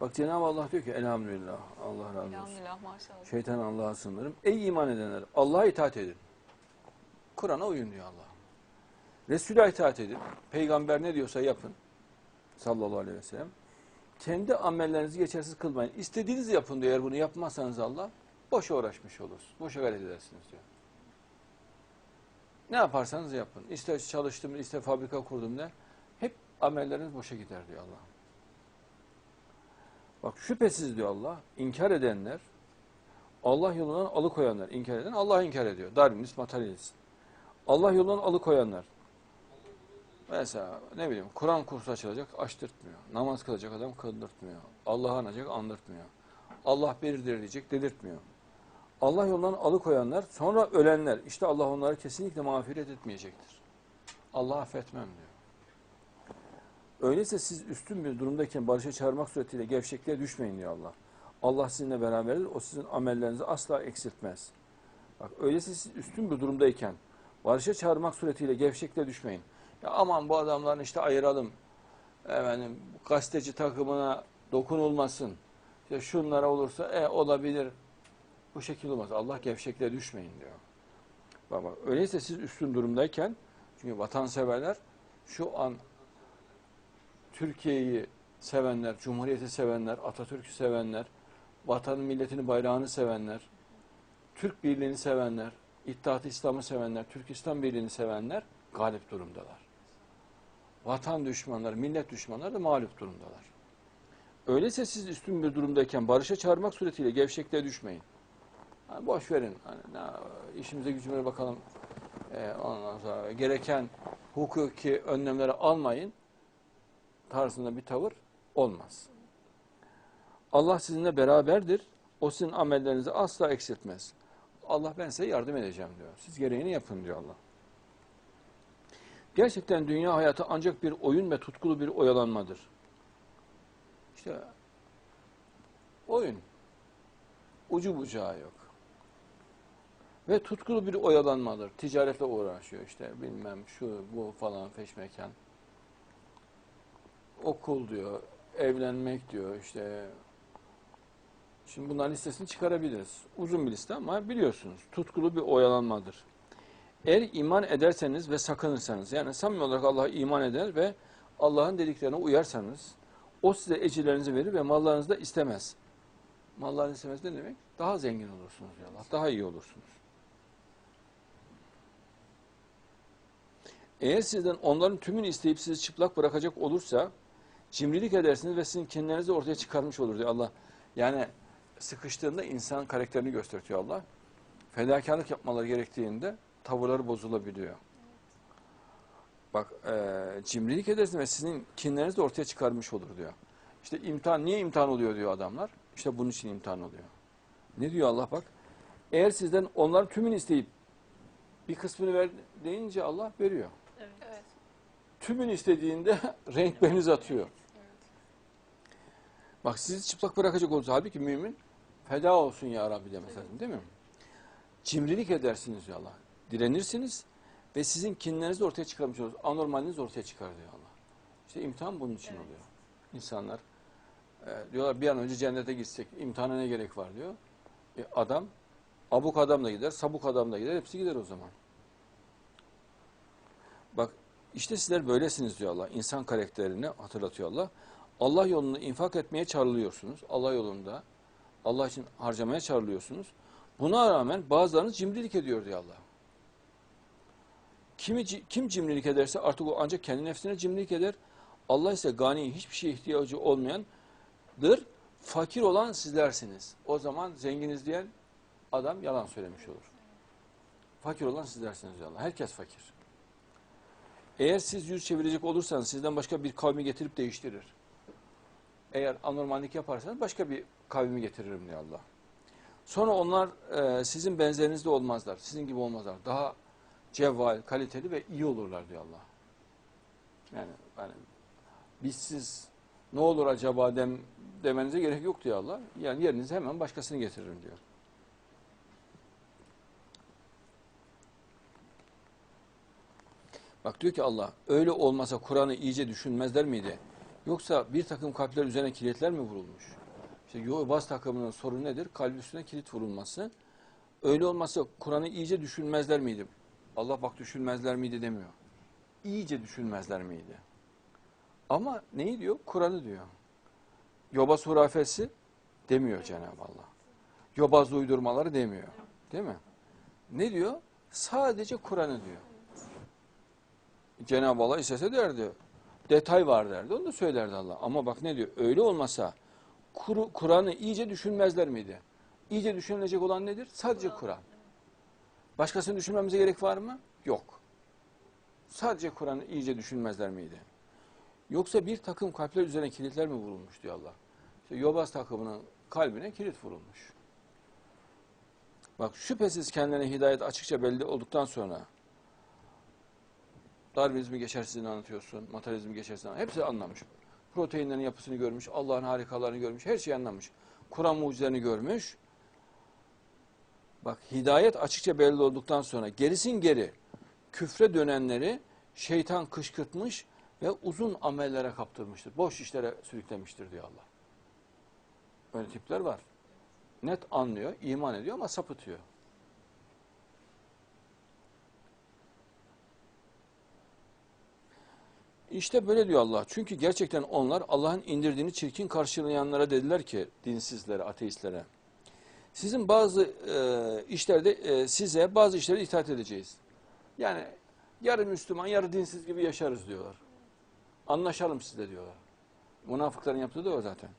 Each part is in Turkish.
Bak Cenab-ı Allah diyor ki elhamdülillah. Allah razı olsun. Elhamdülillah maşallah. Şeytan Allah'a sığınırım. Ey iman edenler Allah'a itaat edin. Kur'an'a uyun diyor Allah. Resul'e itaat edin. Peygamber ne diyorsa yapın. Sallallahu aleyhi ve sellem. Kendi amellerinizi geçersiz kılmayın. İstediğinizi yapın diyor. Eğer bunu yapmazsanız Allah boşa uğraşmış olursunuz. Boşa gayret edersiniz diyor. Ne yaparsanız yapın. İster çalıştım, ister fabrika kurdum ne. Hep amelleriniz boşa gider diyor Allah. Bak şüphesiz diyor Allah, inkar edenler, Allah yolundan alıkoyanlar, inkar eden Allah inkar ediyor. Darwinist, materyalist. Allah yolundan alıkoyanlar. Mesela ne bileyim Kur'an kursu açılacak açtırtmıyor. Namaz kılacak adam kıldırtmıyor. Allah'ı anacak andırtmıyor. Allah birdir diyecek dedirtmiyor. Allah yolundan alıkoyanlar sonra ölenler işte Allah onları kesinlikle mağfiret etmeyecektir. Allah affetmem diyor. Öyleyse siz üstün bir durumdayken barışa çağırmak suretiyle gevşekliğe düşmeyin diyor Allah. Allah sizinle beraberdir. O sizin amellerinizi asla eksiltmez. Bak öyleyse siz üstün bir durumdayken barışa çağırmak suretiyle gevşekliğe düşmeyin. Ya aman bu adamların işte ayıralım. Efendim gazeteci takımına dokunulmasın. İşte şunlara olursa e olabilir. Bu şekilde olmaz. Allah gevşekliğe düşmeyin diyor. Bak öyleyse siz üstün durumdayken çünkü vatanseverler şu an Türkiye'yi sevenler, Cumhuriyeti sevenler, Atatürk'ü sevenler, vatanın, milletini, bayrağını sevenler, Türk birliğini sevenler, İttihat-ı İslam'ı sevenler, Türk İslam birliğini sevenler galip durumdalar. Vatan düşmanları, millet düşmanları da mağlup durumdalar. Öyleyse siz üstün bir durumdayken barışa çağırmak suretiyle gevşekliğe düşmeyin. Hani boş verin. Hani ne, işimize gücümüze bakalım. Ee, ondan sonra gereken hukuki önlemleri almayın tarzında bir tavır olmaz. Allah sizinle beraberdir. O sizin amellerinizi asla eksiltmez. Allah ben size yardım edeceğim diyor. Siz gereğini yapın diyor Allah. Gerçekten dünya hayatı ancak bir oyun ve tutkulu bir oyalanmadır. İşte oyun. Ucu bucağı yok. Ve tutkulu bir oyalanmadır. Ticaretle uğraşıyor işte bilmem şu bu falan feşmekan okul diyor, evlenmek diyor işte. Şimdi bunların listesini çıkarabiliriz. Uzun bir liste ama biliyorsunuz tutkulu bir oyalanmadır. Eğer iman ederseniz ve sakınırsanız yani samimi olarak Allah'a iman eder ve Allah'ın dediklerine uyarsanız o size ecirlerinizi verir ve mallarınızı da istemez. Mallarınızı istemez ne demek? Daha zengin olursunuz ya Allah. Daha iyi olursunuz. Eğer sizden onların tümünü isteyip sizi çıplak bırakacak olursa cimrilik edersiniz ve sizin kendilerinizi ortaya çıkarmış olur diyor Allah. Yani sıkıştığında insan karakterini gösteriyor Allah. Fedakarlık yapmaları gerektiğinde tavırları bozulabiliyor. Bak e, cimrilik edersiniz ve sizin kinlerinizi de ortaya çıkarmış olur diyor. İşte imtihan, niye imtihan oluyor diyor adamlar. İşte bunun için imtihan oluyor. Ne diyor Allah bak. Eğer sizden onların tümünü isteyip bir kısmını ver deyince Allah veriyor. Evet. Tümünü istediğinde renkleriniz atıyor. Bak sizi çıplak bırakacak olursa halbuki mümin feda olsun ya Rabbi lazım değil mi? Cimrilik edersiniz diyor Allah. Direnirsiniz ve sizin kinlerinizi de ortaya çıkarmış olursunuz. Anormaliniz ortaya çıkar diyor Allah. İşte imtihan bunun için oluyor. İnsanlar e, diyorlar bir an önce cennete gitsek imtihana ne gerek var diyor. E, adam abuk adam da gider, sabuk adam da gider, hepsi gider o zaman. Bak işte sizler böylesiniz diyor Allah. İnsan karakterini hatırlatıyor Allah. Allah yolunda infak etmeye çağrılıyorsunuz. Allah yolunda Allah için harcamaya çağrılıyorsunuz. Buna rağmen bazılarınız cimrilik ediyor diyor Allah. Kimi, kim cimrilik ederse artık o ancak kendi nefsine cimrilik eder. Allah ise gani hiçbir şeye ihtiyacı olmayandır. Fakir olan sizlersiniz. O zaman zenginiz diyen adam yalan söylemiş olur. Fakir olan sizlersiniz diyor Allah. Herkes fakir. Eğer siz yüz çevirecek olursanız sizden başka bir kavmi getirip değiştirir. Eğer anormallik yaparsanız başka bir kavmi getiririm diyor Allah. Sonra onlar e, sizin benzerinizde olmazlar. Sizin gibi olmazlar. Daha cevval, kaliteli ve iyi olurlar diyor Allah. Yani, yani biz ne olur acaba dem, demenize gerek yok diyor Allah. Yani yerinize hemen başkasını getiririm diyor. Bak diyor ki Allah öyle olmasa Kur'an'ı iyice düşünmezler miydi? Yoksa bir takım kalpler üzerine kilitler mi vurulmuş? İşte yobaz takımının sorunu nedir? Kalp üstüne kilit vurulması. Öyle olmasa Kur'an'ı iyice düşünmezler miydi? Allah bak düşünmezler miydi demiyor. İyice düşünmezler miydi? Ama neyi diyor? Kur'an'ı diyor. Yobaz hurafesi demiyor Cenab-ı Allah. Yobaz uydurmaları demiyor. Değil mi? Ne diyor? Sadece Kur'an'ı diyor. Cenab-ı Allah istese derdi. Detay var derdi. Onu da söylerdi Allah. Ama bak ne diyor? Öyle olmasa Kur- Kur'an'ı iyice düşünmezler miydi? İyice düşünülecek olan nedir? Sadece Kur'an. Başkasını düşünmemize gerek var mı? Yok. Sadece Kur'an'ı iyice düşünmezler miydi? Yoksa bir takım kalpler üzerine kilitler mi vurulmuş diyor Allah. İşte Yobaz takımının kalbine kilit vurulmuş. Bak şüphesiz kendilerine hidayet açıkça belli olduktan sonra Darwinizmi geçersizliğini anlatıyorsun, materyalizmi geçersizliğini hepsi anlamış. Proteinlerin yapısını görmüş, Allah'ın harikalarını görmüş, her şeyi anlamış. Kur'an mucizelerini görmüş. Bak hidayet açıkça belli olduktan sonra gerisin geri küfre dönenleri şeytan kışkırtmış ve uzun amellere kaptırmıştır. Boş işlere sürüklemiştir diyor Allah. Öyle tipler var. Net anlıyor, iman ediyor ama sapıtıyor. İşte böyle diyor Allah. Çünkü gerçekten onlar Allah'ın indirdiğini çirkin karşılayanlara dediler ki dinsizlere, ateistlere. Sizin bazı e, işlerde e, size bazı işlere itaat edeceğiz. Yani yarı Müslüman, yarı dinsiz gibi yaşarız diyorlar. Anlaşalım sizle diyorlar. Münafıkların yaptığı da o zaten.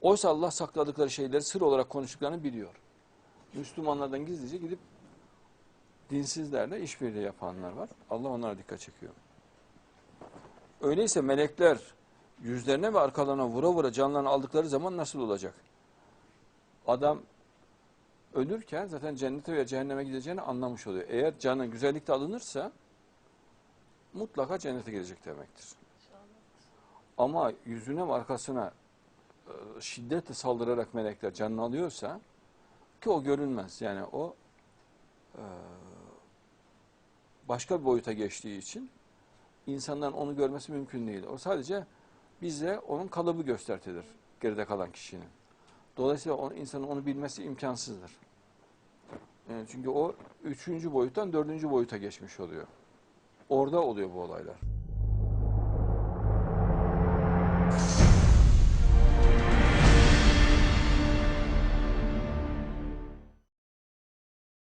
Oysa Allah sakladıkları şeyleri sır olarak konuştuklarını biliyor. Müslümanlardan gizlice gidip dinsizlerle işbirliği yapanlar var. Allah onlara dikkat çekiyor. Öyleyse melekler yüzlerine ve arkalarına vura vura canlarını aldıkları zaman nasıl olacak? Adam ölürken zaten cennete veya cehenneme gideceğini anlamış oluyor. Eğer canı güzellikte alınırsa mutlaka cennete gidecek demektir. Ama yüzüne ve arkasına e, şiddetle saldırarak melekler canını alıyorsa ki o görünmez. Yani o e, başka bir boyuta geçtiği için insanların onu görmesi mümkün değil. O sadece bize onun kalıbı göstertilir geride kalan kişinin. Dolayısıyla o, insanın onu bilmesi imkansızdır. Yani çünkü o üçüncü boyuttan dördüncü boyuta geçmiş oluyor. Orada oluyor bu olaylar.